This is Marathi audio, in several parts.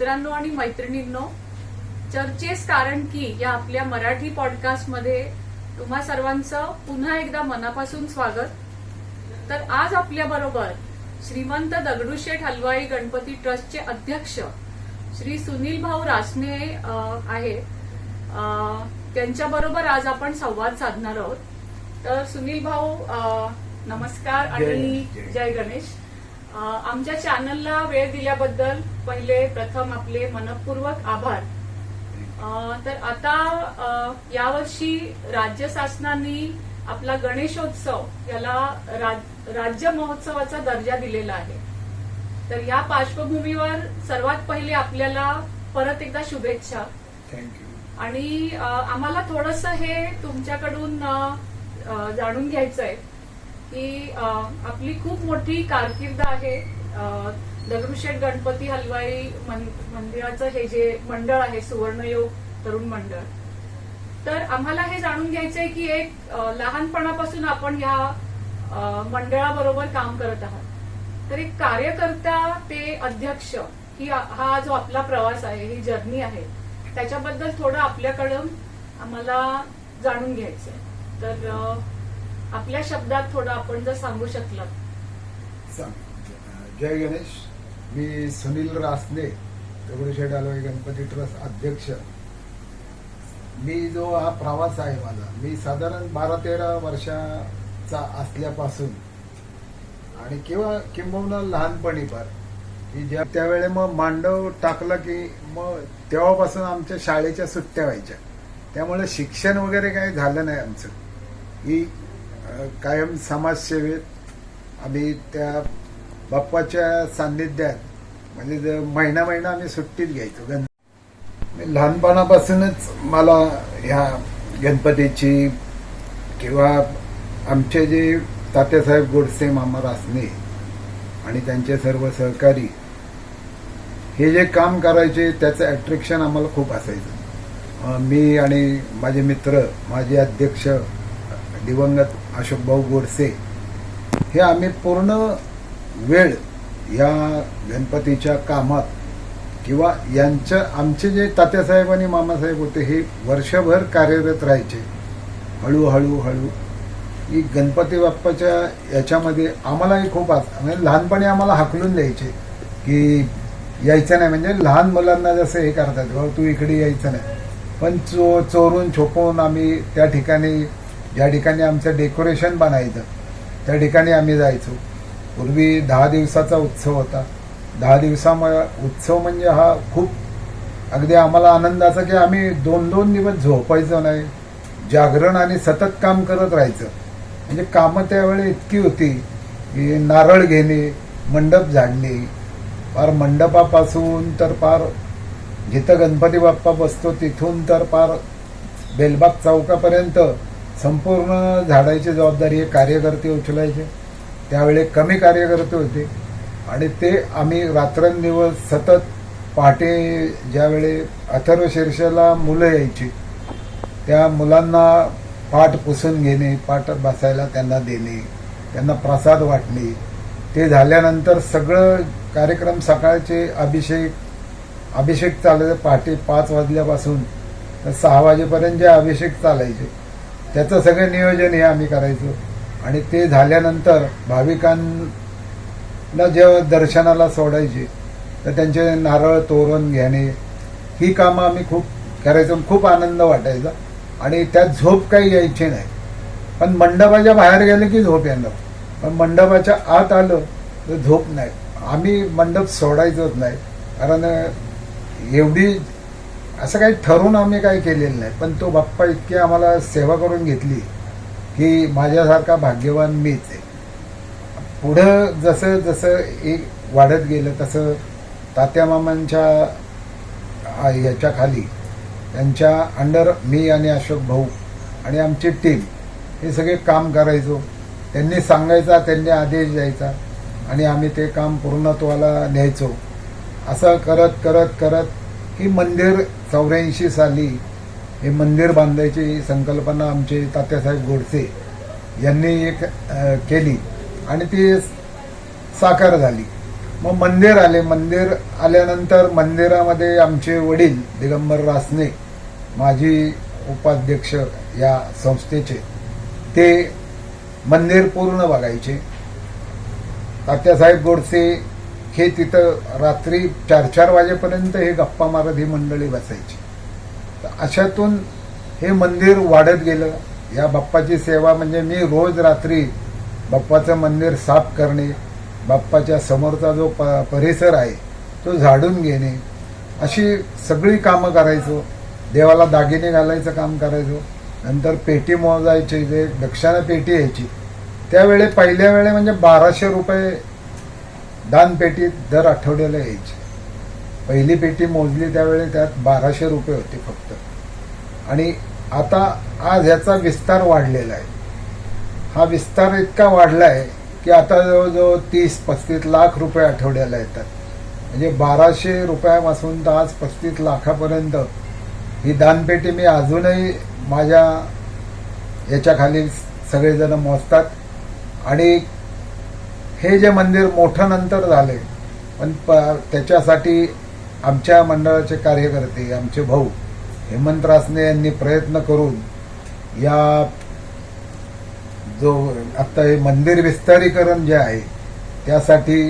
मित्रांनो आणि मैत्रिणींनो चर्चेस कारण की या आपल्या मराठी पॉडकास्टमध्ये तुम्हा सर्वांचं पुन्हा एकदा मनापासून स्वागत. तर आज आपल्या बरोबर श्रीमंत दगडूशेठ हलवाई गणपती ट्रस्टचे अध्यक्ष श्री सुनील भाऊ रासने आहे. त्यांच्या बरोबर आज आपण संवाद साधणार आहोत. तर सुनील भाऊ नमस्कार आणि जय- गणेश. आमच्या चॅनलला वेळ दिल्याबद्दल पहिले प्रथम आपले मनपूर्वक आभार. तर आता यावर्षी राज्य शासनाने आपला गणेशोत्सव याला राज- राज्य महोत्सवाचा दर्जा दिलेला आहे. तर या पार्श्वभूमीवर सर्वात पहिले आपल्याला परत एकदा शुभेच्छा. आणि आम्हाला थोडस हे तुमच्याकडून जाणून घ्यायचं आहे की आपली खूप मोठी कारकीर्द आहे. दगडूशेठ गणपती हलवाई मंदिराचं हे जे मंडळ आहे सुवर्णयोग तरुण मंडळ. तर आम्हाला हे जाणून घ्यायचंय की एक लहानपणापासून आपण ह्या मंडळाबरोबर काम करत आहात. तर एक कार्यकर्ता ते अध्यक्ष ही हा जो आपला प्रवास आहे ही जर्नी आहे त्याच्याबद्दल थोडं आपल्याकडून आम्हाला जाणून घ्यायचंय. तर आपल्या शब्दात थोडं आपण जर सांगू शकला. जय गणेश. मी सुनील रासने दगडूशेठ हलवाई गणपती ट्रस्ट अध्यक्ष. मी जो हा प्रवास आहे माझा मी साधारण बारा तेरा वर्षाचा असल्यापासून आणि किंवा किंबहुना लहानपणी फार की ज्या त्यावेळे मग मांडव टाकलं की मग तेव्हापासून आमच्या शाळेच्या सुट्ट्या व्हायच्या. त्यामुळे शिक्षण वगैरे काही झालं नाही आमचं. ही कायम समाजसेवेत आम्ही त्या बाप्पाच्या सान्निध्यात म्हणजे महिना महिना आम्ही सुट्टीत घ्यायचो. गण लहानपणापासूनच मला ह्या गणपतीची किंवा आमचे जे तात्यासाहेब गोडसे मामा रासने आणि त्यांचे सर्व सहकारी हे जे काम करायचे त्याचं अट्रॅक्शन आम्हाला खूप असायचं. मी आणि माझे मित्र माझे अध्यक्ष दिवंगत अशोकभाऊ गोडसे हे आम्ही पूर्ण वेळ या गणपतीच्या कामात किंवा यांच्या आमचे जे तात्यासाहेब आणि मामासाहेब होते हे वर्षभर कार्यरत राहायचे. हळूहळू हळू. ही गणपती बाप्पाच्या याच्यामध्ये आम्हालाही खूप आस म्हणजे लहानपणी आम्हाला हाकलून द्यायचे की यायचं नाही. म्हणजे लहान मुलांना जसं हे करतात "भाऊ, तू इकडे यायचं नाही. पण चो चोरून छोपून आम्ही त्या ठिकाणी ज्या ठिकाणी आमचं डेकोरेशन बनायचं. त्या ठिकाणी आम्ही जायचो. पूर्वी दहा दिवसाचा उत्सव होता. दहा दिवसामुळे उत्सव म्हणजे हा खूप अगदी आम्हाला आनंदाचा की आम्ही दोन दोन दिवस झोपायचो नाही. जागरण आणि सतत काम करत राहायचं. म्हणजे कामं त्यावेळी इतकी होती की नारळ घेणे मंडप झाडणे. फार मंडपापासून तर फार जिथं गणपती बाप्पा बसतो तिथून तर फार बेलबाग चौकापर्यंत संपूर्ण झाडायची जबाबदारी हे कार्यकर्ते उचलायचे. त्यावेळी कमी कार्यकर्ते होते. आणि ते आम्ही रात्रंदिवस सतत पहाटे ज्यावेळी अथर्व शीर्षाला मुलं यायची त्या मुलांना पाठ पुसून घेणे पाठ बसायला त्यांना देणे त्यांना प्रसाद वाटणे. ते झाल्यानंतर सगळं कार्यक्रम सकाळचे अभिषेक अभिषेक चालायचे पहाटे पाच वाजल्यापासून तर सहा वाजेपर्यंत जे अभिषेक चालायचे. त्याचं सगळं नियोजन हे आम्ही करायचो. आणि ते झाल्यानंतर भाविकांना जेव्हा दर्शनाला सोडायचे तर त्यांचे नारळ तोरण घेणे ही कामं आम्ही खूप करायचो खूप आनंद वाटायचा. आणि त्यात झोप काही यायची नाही. पण मंडपाच्या बाहेर गेले की झोप येणार. पण मंडपाच्या आत आलं तर झोप नाही. आम्ही मंडप सोडायचोच नाही. कारण एवढी असं काही ठरून आम्ही काही केलेलं नाही. पण तो बाप्पा इतकी आम्हाला सेवा करून घेतली की माझ्यासारखा भाग्यवान मीच आहे. पुढं जसं जसं एक वाढत गेलं तसं तात्या मामांच्या आ- याच्याखाली त्यांच्या अंडर मी आणि अशोक भाऊ आणि आमची टीम हे सगळे काम करायचो. त्यांनी सांगायचा त्यांनी आदेश द्यायचा आणि आम्ही ते काम पूर्णत्वाला न्यायचो. असं करत करत करत ही मंदिर चौऱ्याऐंशी साली हे मंदिर बांधायची संकल्पना आमचे तात्यासाहेब गोडसे यांनी एक केली. आणि ती साकार झाली. मग मंदिर आले. मंदिर आल्यानंतर मंदिरामध्ये आमचे वडील दिगंबर रासने माजी उपाध्यक्ष या संस्थेचे ते मंदिर पूर्ण बघायचे. तात्यासाहेब गोडसे हे तिथं रात्री चार चार वाजेपर्यंत हे गप्पा मारत ही मंडळी बसायची. तर अशातून हे मंदिर वाढत गेलं. या बाप्पाची सेवा म्हणजे मी रोज रात्री बाप्पाचं मंदिर साफ करणे बाप्पाच्या समोरचा जो प परिसर आहे तो झाडून घेणे अशी सगळी कामं करायचो. देवाला दागिने घालायचं काम करायचो. नंतर पेटी मोजायची जे दक्षिणा पेटी यायची. त्यावेळे पहिल्या वेळे म्हणजे बाराशे रुपये दानपेटीत दर आठवड्याला यायची. पहिली पेटी मोजली त्यावेळी त्यात बाराशे रुपये होते फक्त. आणि आता आज ह्याचा विस्तार वाढलेला आहे. हा विस्तार इतका वाढला आहे की आता जवळजवळ तीस पस्तीस लाख रुपये आठवड्याला येतात. म्हणजे बाराशे रुपयापासून तर आज पस्तीस लाखापर्यंत ही दानपेटी मी अजूनही माझ्या याच्याखाली सगळेजण मोजतात. आणि हे जे मंदिर मोठं नंतर झाले पण प त्याच्यासाठी आमच्या मंडळाचे कार्यकर्ते आमचे भाऊ हेमंत रासने यांनी प्रयत्न करून या जो आत्ता हे मंदिर विस्तारीकरण जे आहे त्यासाठी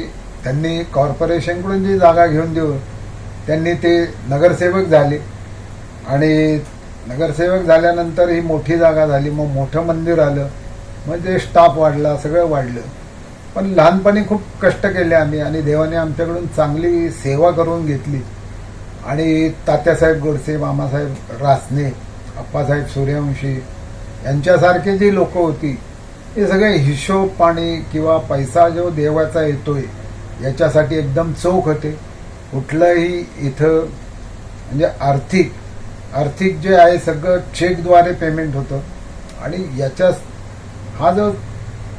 त्यांनी कॉर्पोरेशनकडून जी जागा घेऊन देऊ त्यांनी ते नगरसेवक झाले. आणि नगरसेवक झाल्यानंतर ही मोठी जागा झाली मग मोठं मंदिर आलं मग ते स्टाफ वाढला सगळं वाढलं. पण लहानपणी खूप कष्ट केले आम्ही आणि देवाने आमच्याकडून चांगली सेवा करून घेतली. आणि तात्यासाहेब गोडसे मामासाहेब रासने अप्पासाहेब सूर्यवंशी यांच्यासारखे जी लोक होती हे सगळे हिशोब पाणी किंवा पैसा जो देवाचा येतोय याच्यासाठी एकदम चोख होते. कुठलंही इथं म्हणजे आर्थिक आर्थिक जे आहे सगळं चेकद्वारे पेमेंट होतं. आणि याच्या हा जो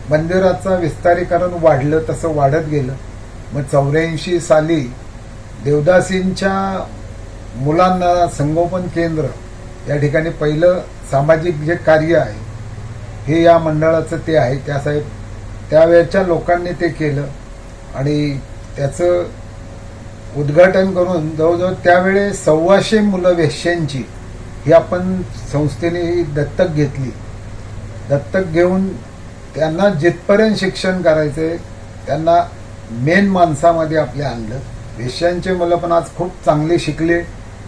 मंदिराचं विस्तारीकरण वाढलं तसं वाढत गेलं. मग चौऱ्याऐंशी साली देवदासींच्या मुलांना संगोपन केंद्र या ठिकाणी पहिलं सामाजिक जे कार्य आहे हे या मंडळाचं ते आहे. त्या साहेब त्यावेळच्या लोकांनी ते केलं आणि त्याचं उद्घाटन करून जवळजवळ त्यावेळेस सव्वाशे मुलं वेश्यांची ही आपण संस्थेने ही दत्तक घेतली. दत्तक घेऊन त्यांना जिथपर्यंत शिक्षण करायचंय त्यांना मेन माणसामध्ये आपले आणलं. वेश्यांचे मुलं पण आज खूप चांगले शिकले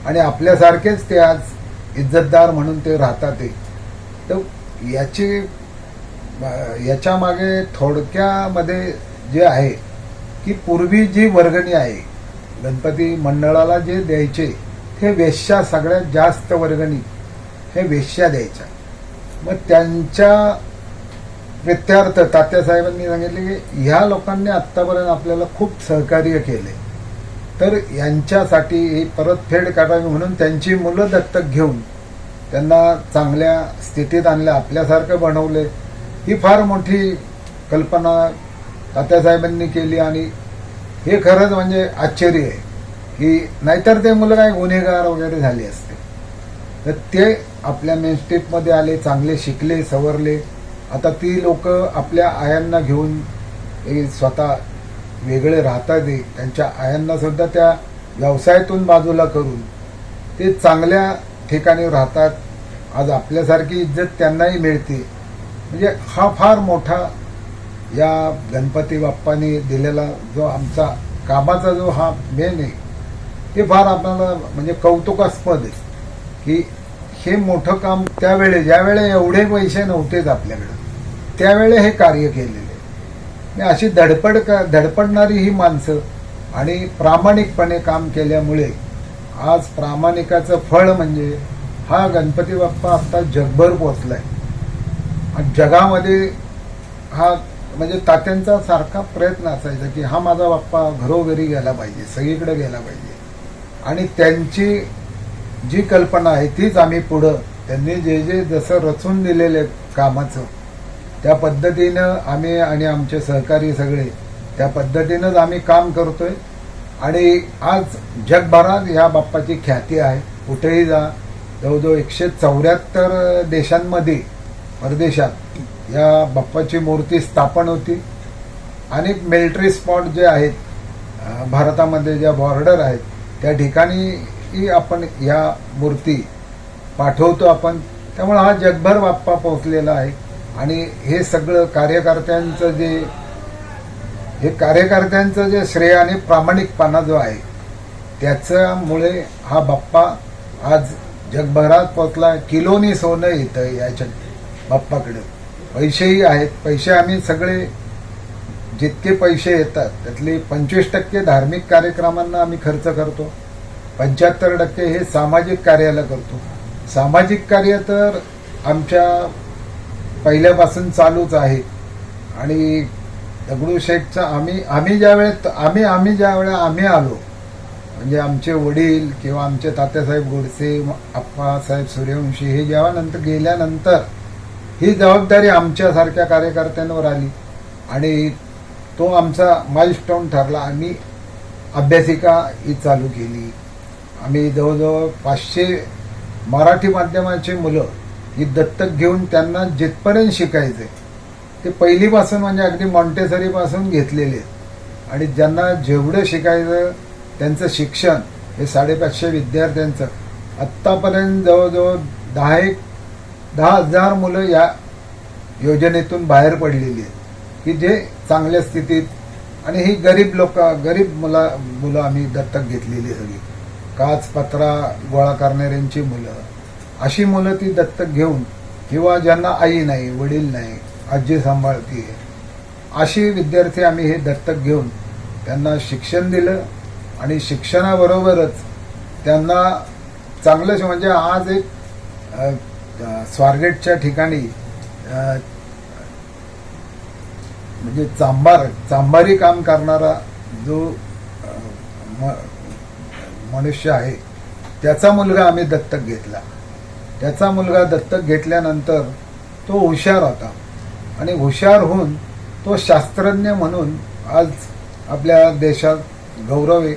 आणि आपल्यासारखेच ते आज इज्जतदार म्हणून ते राहतात ते. तर याची याच्यामागे थोडक्यामध्ये जे आहे की पूर्वी जी वर्गणी आहे गणपती मंडळाला जे द्यायचे ते वेश्या सगळ्यात जास्त वर्गणी हे वेश्या द्यायच्या. मग त्यांच्या व्यत्यार्थ तात्यासाहेबांनी सांगितले की ह्या लोकांनी आत्तापर्यंत आपल्याला खूप सहकार्य केले. तर यांच्यासाठी ही परतफेड करावी म्हणून त्यांची मुलं दत्तक घेऊन त्यांना चांगल्या स्थितीत आणलं आपल्यासारखं बनवले. ही फार मोठी कल्पना तात्यासाहेबांनी केली आणि हे खरंच म्हणजे आश्चर्य आहे की नाहीतर ते मुलं काय गुन्हेगार वगैरे झाले असते. तर ते आपल्या मेनस्टेपमध्ये आले चांगले शिकले सवरले. आता ती लोक आपल्या आयांना घेऊन हे स्वतः वेगळे राहतात ते त्यांच्या आयांना सुद्धा त्या व्यवसायातून बाजूला करून ते चांगल्या ठिकाणी राहतात. आज आपल्यासारखी इज्जत त्यांनाही मिळते. म्हणजे हा फार मोठा या गणपती बाप्पाने दिलेला जो आमचा कामाचा जो हा मेन आहे ते फार आपल्याला म्हणजे कौतुकास्पद आहे. की हे मोठं काम त्यावेळे ज्यावेळे एवढे पैसे नव्हतेच आपल्याकडं. त्यावेळे हे कार्य केलेले अशी धडपड का धडपडणारी ही माणसं आणि प्रामाणिकपणे काम केल्यामुळे आज प्रामाणिकाचं फळ म्हणजे हा गणपती बाप्पा आता जगभर पोचलाय आणि जगामध्ये हा म्हणजे तात्यांचा सारखा प्रयत्न असायचा की हा माझा बाप्पा घरोघरी गेला पाहिजे सगळीकडे गेला पाहिजे. आणि त्यांची जी कल्पना आहे तीच आम्ही पुढं त्यांनी जे जे जसं रचून दिलेले कामाचं त्या पद्धतीनं आम्ही आणि आमचे सहकारी सगळे त्या पद्धतीनंच आम्ही काम करतोय. आणि आज जगभरात ह्या बाप्पाची ख्याती आहे. कुठेही जा. जवळजवळ एकशे चौऱ्याहत्तर देशांमध्ये परदेशात या बाप्पाची मूर्ती स्थापन होती. अनेक मिलिटरी स्पॉट जे आहेत भारतामध्ये ज्या बॉर्डर आहेत त्या ठिकाणी आपण या मूर्ती पाठवतो आपण. त्यामुळे हा जगभर बाप्पा पोहोचलेला आहे. आणि हे सगळं कार्यकर्त्यांचं जे हे कार्यकर्त्यांचं जे श्रेय आणि प्रामाणिकपणा जो आहे त्याच्यामुळे हा बाप्पा आज जगभरात पोचला किलोनी सोनं येतं याच्या बाप्पाकडे. पैसेही आहेत. पैसे आम्ही सगळे जितके पैसे येतात त्यातले पंचवीस टक्के धार्मिक कार्यक्रमांना आम्ही खर्च करतो. पंच्याहत्तर टक्के हे सामाजिक कार्याला करतो. सामाजिक कार्य तर आमच्या पहिल्यापासून चालूच आहे. आणि दगडूशेठचा आम्ही आम्ही ज्या वेळेत आम्ही आम्ही ज्या वेळेला आम्ही आलो म्हणजे आमचे वडील किंवा आमचे तात्यासाहेब गोडसे आप्पासाहेब सूर्यवंशी हे जेव्हा नंतर गेल्यानंतर ही जबाबदारी आमच्यासारख्या कार्यकर्त्यांवर आली. आणि तो आमचा माइलस्टोन ठरला. आम्ही अभ्यासिका ही चालू केली. आम्ही जवळजवळ पाचशे मराठी माध्यमाची मुलं ही दत्तक घेऊन त्यांना जिथपर्यंत शिकायचे ते पहिलीपासून म्हणजे अगदी मॉन्टेसरीपासून घेतलेले आहेत. आणि ज्यांना जेवढं शिकायचं त्यांचं शिक्षण हे साडेपाचशे विद्यार्थ्यांचं आत्तापर्यंत जवळजवळ दहा एक दहा हजार मुलं या योजनेतून बाहेर पडलेली आहेत. की जे चांगल्या स्थितीत आणि ही गरीब लोक गरीब मुला मुलं आम्ही दत्तक घेतलेली सगळी. काच पत्रा गोळा करणाऱ्यांची मुलं अशी मुलं ती दत्तक घेऊन किंवा ज्यांना आई नाही वडील नाही आजी सांभाळते अशी विद्यार्थी आम्ही हे दत्तक घेऊन त्यांना शिक्षण दिलं. आणि शिक्षणाबरोबरच त्यांना चांगलं म्हणजे आज एक स्वारगेटच्या ठिकाणी म्हणजे चांभार चांभारी काम करणारा जो म- मनुष्य आहे त्याचा मुलगा आम्ही दत्तक घेतला. त्याचा मुलगा दत्तक घेतल्यानंतर तो हुशार होता. आणि हुशार होऊन तो शास्त्रज्ञ म्हणून आज आपल्या देशात गौरव आहे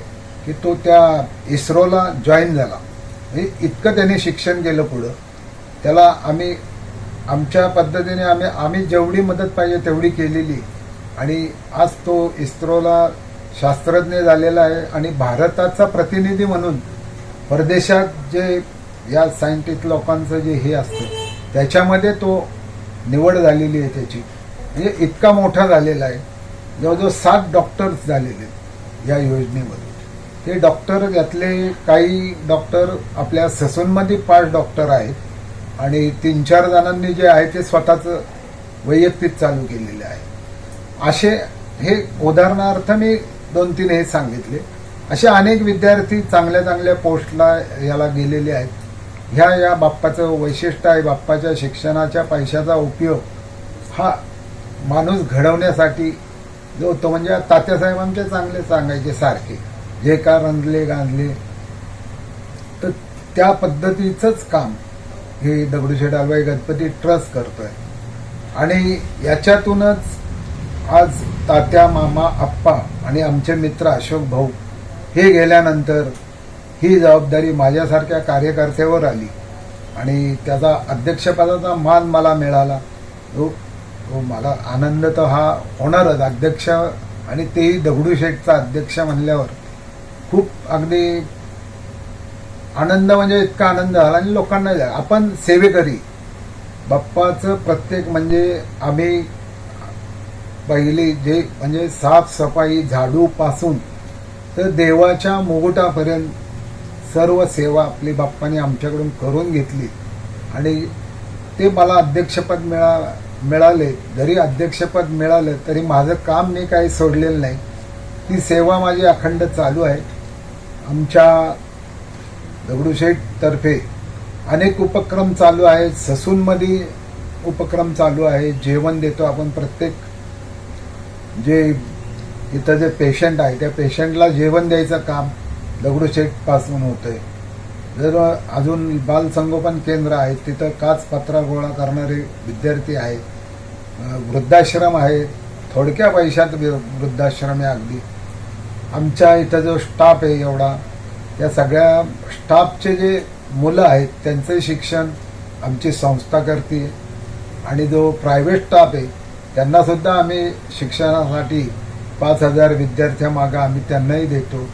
की तो त्या इस्रोला जॉईन झाला. म्हणजे इतकं त्याने शिक्षण केलं पुढं. त्याला आम्ही आमच्या पद्धतीने आम्ही आम्ही जेवढी मदत पाहिजे तेवढी केलेली. आणि आज तो इस्रोला शास्त्रज्ञ झालेला आहे. आणि भारताचा प्रतिनिधी म्हणून परदेशात जे या सायंटिस्ट लोकांचं जे हे असतं त्याच्यामध्ये तो निवड झालेली आहे त्याची. म्हणजे इतका मोठा झालेला आहे. जवळजवळ सात डॉक्टर्स झालेले आहेत या योजनेमध्ये. ते डॉक्टर यातले काही डॉक्टर आपल्या ससूनमध्ये पाच डॉक्टर आहेत. आणि तीन चार जणांनी जे आहे ते स्वतःचं वैयक्तिक चालू केलेले आहे. असे हे उदाहरणार्थ मी दोन तीन हे सांगितले. असे अनेक विद्यार्थी चांगल्या चांगल्या पोस्टला याला गेलेले आहेत. ह्या या बाप्पाचं वैशिष्ट्य आहे बाप्पाच्या शिक्षणाच्या पैशाचा उपयोग. हा माणूस घडवण्यासाठी जो होतो म्हणजे तात्यासाहेब आमचे चांगले सांगायचे सारखे. जे का रंजले गांजले तर त्या पद्धतीचंच काम हे दगडूशेठ हलवाई गणपती ट्रस्ट करतोय. आणि याच्यातूनच आज तात्या मामा आप्पा आणि आमचे मित्र अशोक भाऊ हे गेल्यानंतर ही जबाबदारी माझ्यासारख्या कार्यकर्त्यावर आली. आणि त्याचा अध्यक्षपदाचा मान मला मिळाला. तो मला आनंद तर हा होणारच. अध्यक्ष आणि तेही दगडूशेठचा अध्यक्ष म्हणल्यावर खूप अगदी आनंद म्हणजे इतका आनंद झाला आणि लोकांना झाला. आपण सेवेकरी. बाप्पाचं प्रत्येक म्हणजे आम्ही पहिली जे म्हणजे साफसफाई झाडूपासून तर देवाच्या मुगुटापर्यंत सर्व सेवा आपली बाप्पाने आमच्याकडून करून घेतली. आणि ते मला अध्यक्षपद मिळा मिळाले जरी अध्यक्षपद मिळालं तरी माझं काम मी काही सोडलेलं नाही. ती सेवा माझी अखंड चालू आहे. आमच्या दगडूशेठतर्फे अनेक उपक्रम चालू आहेत. ससूनमध्ये उपक्रम चालू आहे. जेवण देतो आपण प्रत्येक. जे इथं जे पेशंट आहे त्या पेशंटला जेवण द्यायचं काम. दगडूशेठपासून होते. जर अजून बाल संगोपन केंद्र आहे तिथं काच पत्रा गोळा करणारे विद्यार्थी आहेत. वृद्धाश्रम आहे. थोडक्या पैशात वृद्धाश्रम आहे अगदी. आमच्या इथं जो स्टाफ आहे एवढा त्या सगळ्या स्टाफचे जे मुलं आहेत त्यांचं शिक्षण आमची संस्था करते. आणि जो प्रायव्हेट स्टाफ आहे त्यांनासुद्धा आम्ही शिक्षणासाठी पाच हजार विद्यार्थ्यामागं आम्ही त्यांनाही देतो.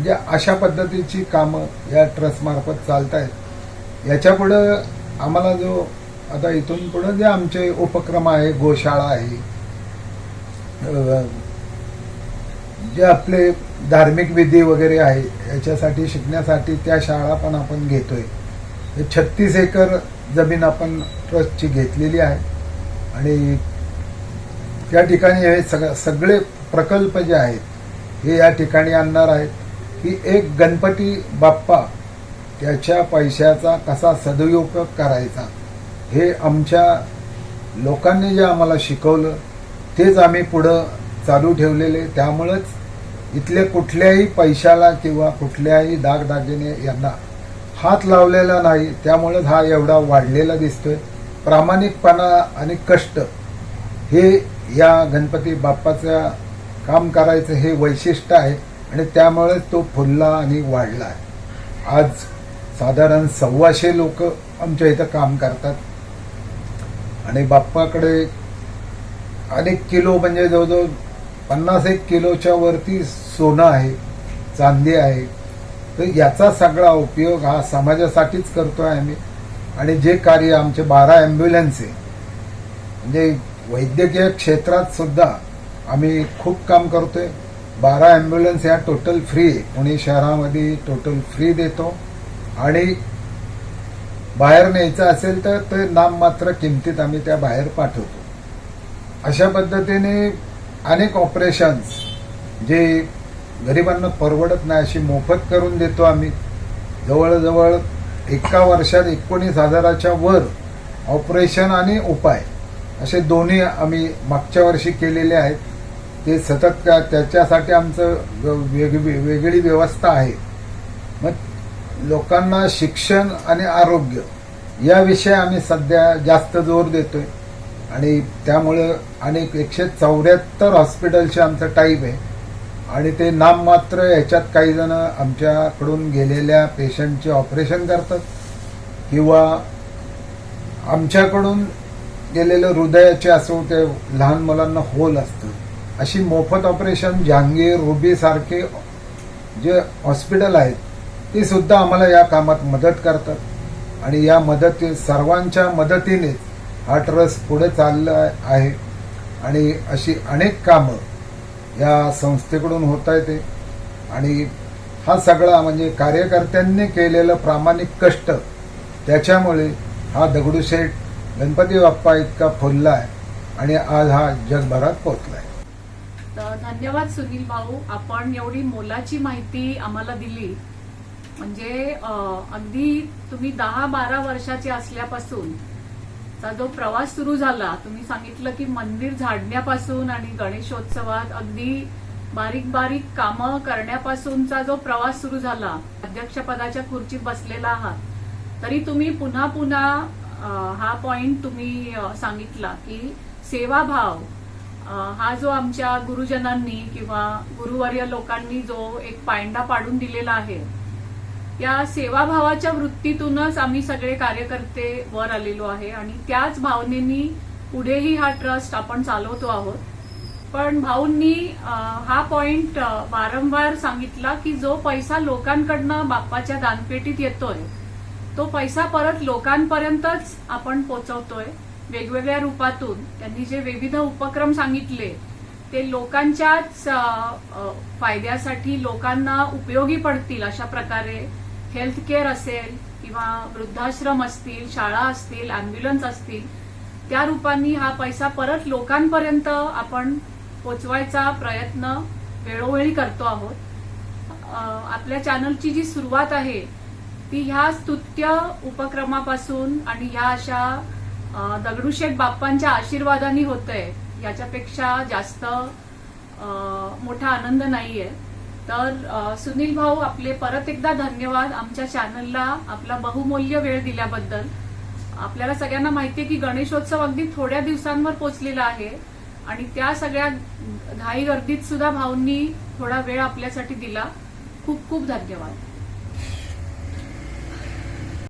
म्हणजे अशा पद्धतीची कामं या ट्रस्टमार्फत चालत आहेत याच्यापुढं आम्हाला जो आता इथून पुढं जे आमचे उपक्रम आहे गोशाळा आहे जे आपले धार्मिक विधी वगैरे आहे याच्यासाठी शिकण्यासाठी त्या शाळा पण आपण घेतोय. हे छत्तीस एकर जमीन आपण ट्रस्टची घेतलेली आहे. आणि त्या ठिकाणी हे सग सगळे प्रकल्प जे आहेत हे या ठिकाणी आणणार आहेत. की एक गणपती बाप्पा त्याच्या पैशाचा कसा सदुपयोग करायचा हे आमच्या लोकांनी जे आम्हाला शिकवलं तेच आम्ही पुढं चालू ठेवलेले. त्यामुळंच इथल्या कुठल्याही पैशाला किंवा कुठल्याही दागदागिने यांना हात लावलेला नाही. त्यामुळेच हा एवढा वाढलेला दिसतोय. प्रामाणिकपणा आणि कष्ट हे या गणपती बाप्पाचं काम करायचं हे वैशिष्ट्य आहे. आणि त्यामुळे तो फुलला आणि वाढला. आहे आज साधारण सव्वाशे लोक आमच्या इथं काम करतात. आणि बाप्पाकडे अनेक किलो म्हणजे जवळजवळ पन्नास एक किलोच्या वरती सोनं आहे चांदी आहे. तर याचा सगळा उपयोग हा समाजासाठीच करतो आहे आम्ही. आणि जे कार्य आमचे बारा ॲम्ब्युलन्स आहे म्हणजे वैद्यकीय क्षेत्रात सुद्धा आम्ही खूप काम करतोय. बारा ॲम्ब्युलन्स ह्या टोटल फ्री पुणे शहरामध्ये टोटल फ्री देतो. आणि बाहेर न्यायचं असेल तर ते नाममात्र किमतीत आम्ही त्या बाहेर पाठवतो. अशा पद्धतीने अनेक ऑपरेशन्स जे गरिबांना परवडत नाही अशी मोफत करून देतो आम्ही. जवळजवळ एका वर्षात एकोणीस हजाराच्या वर ऑपरेशन आणि उपाय असे दोन्ही आम्ही मागच्या वर्षी केलेले आहेत. ते सतत त्या त्याच्यासाठी आमचं वेग वेगळी व्यवस्था आहे. मग लोकांना शिक्षण आणि आरोग्य याविषयी आम्ही सध्या जास्त जोर देतोय. आणि त्यामुळं आणि एकशे चौऱ्याहत्तर हॉस्पिटलचे आमचं टाईप आहे. आणि ते नाममात्र याच्यात काही जण आमच्याकडून गेलेल्या पेशंटचे ऑपरेशन करतात. किंवा आमच्याकडून गेलेलं हृदयाचे असो ते लहान मुलांना होल असतं. अशी मोफत ऑपरेशन जहांगीर रुबी सारखे जे हॉस्पिटल आहेत ते सुद्धा आम्हाला या कामात मदत करतात. आणि या मदती सर्वांच्या मदतीने हा ट्रस्ट पुढे चालला आहे. आणि अशी अनेक कामं या संस्थेकडून होत येते आणि हा सगळा म्हणजे कार्यकर्त्यांनी केलेलं प्रामाणिक कष्ट त्याच्यामुळे हा दगडूशेठ गणपती बाप्पा इतका फुलला आहे. आणि आज हा जगभरात पोचलाय तर धन्यवाद सुनील भाऊ. आपण एवढी मोलाची माहिती आम्हाला दिली. म्हणजे अगदी तुम्ही दहा बारा वर्षाचे असल्यापासून चा जो प्रवास सुरू झाला तुम्ही सांगितलं की मंदिर झाडण्यापासून आणि गणेशोत्सवात अगदी बारीक बारीक कामं करण्यापासूनचा जो प्रवास सुरू झाला अध्यक्षपदाच्या खुर्चीत बसलेला आहात तरी तुम्ही पुन्हा पुन्हा हा पॉइंट तुम्ही सांगितला की सेवाभाव हा जो आमच्या गुरुजनांनी किंवा गुरुवर्य लोकांनी जो एक पायंडा पाडून दिलेला आहे या सेवाभावाच्या वृत्तीतूनच आम्ही सगळे कार्यकर्ते वर आलेलो आहे आणि त्याच भावनेनी पुढेही हा ट्रस्ट आपण चालवतो आहोत. पण भाऊंनी हा पॉइंट वारंवार सांगितला की जो पैसा लोकांकडनं बाप्पाच्या दानपेटीत येतोय तो पैसा परत लोकांपर्यंतच आपण पोचवतोय. वेगवेगळ्या रूपातून त्यांनी जे विविध उपक्रम सांगितले ते लोकांच्याच फायद्यासाठी लोकांना उपयोगी पडतील अशा प्रकारे हेल्थ केअर असेल किंवा वृद्धाश्रम असतील शाळा असतील अँब्युलन्स असतील त्या रूपांनी हा पैसा परत लोकांपर्यंत आपण पोचवायचा प्रयत्न वेळोवेळी करतो आहोत. आपल्या चॅनलची जी सुरुवात आहे ती ह्या स्तुत्य उपक्रमापासून आणि ह्या अशा दगडूशेठ बाप्पांच्या आशीर्वादाने होतंय. याच्यापेक्षा जास्त मोठा आनंद नाहीये. तर सुनील भाऊ आपले परत एकदा धन्यवाद आमच्या चॅनलला आपला बहुमूल्य वेळ दिल्याबद्दल. आपल्याला सगळ्यांना माहितीये की गणेशोत्सव अगदी थोड्या दिवसांवर पोचलेला आहे. आणि त्या सगळ्या घाई गर्दीत सुद्धा भाऊंनी थोडा वेळ आपल्यासाठी दिला. खूप खूप धन्यवाद.